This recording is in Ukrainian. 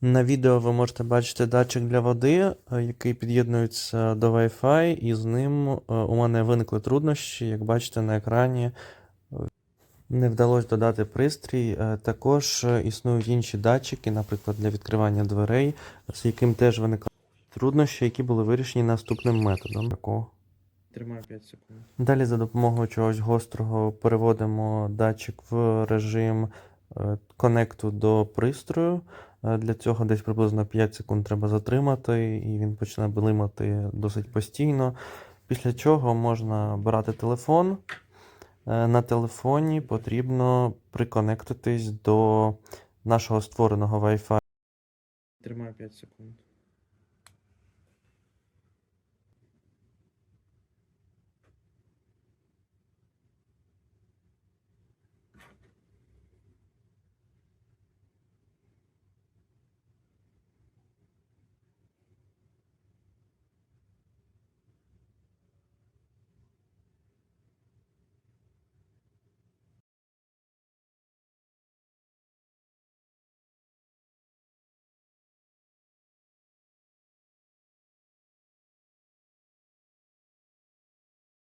На відео ви можете бачити датчик для води, е, який під'єднується до Wi-Fi, і з ним е, у мене виникли труднощі. Як бачите на екрані, не вдалося додати пристрій. Е, Також існують інші датчики, наприклад, для відкривання дверей, з яким теж виникли труднощі, які були вирішені наступним методом. Такого. Тримаю 5 секунд. Далі за допомогою чогось гострого переводимо датчик в режим конекту до пристрою. Е, Для цього десь приблизно 5 секунд треба затримати, і він почне блимати досить постійно. Після чого можна брати телефон. Е, На телефоні потрібно приконектитись до нашого створеного Wi-Fi. Тримаю 5 секунд.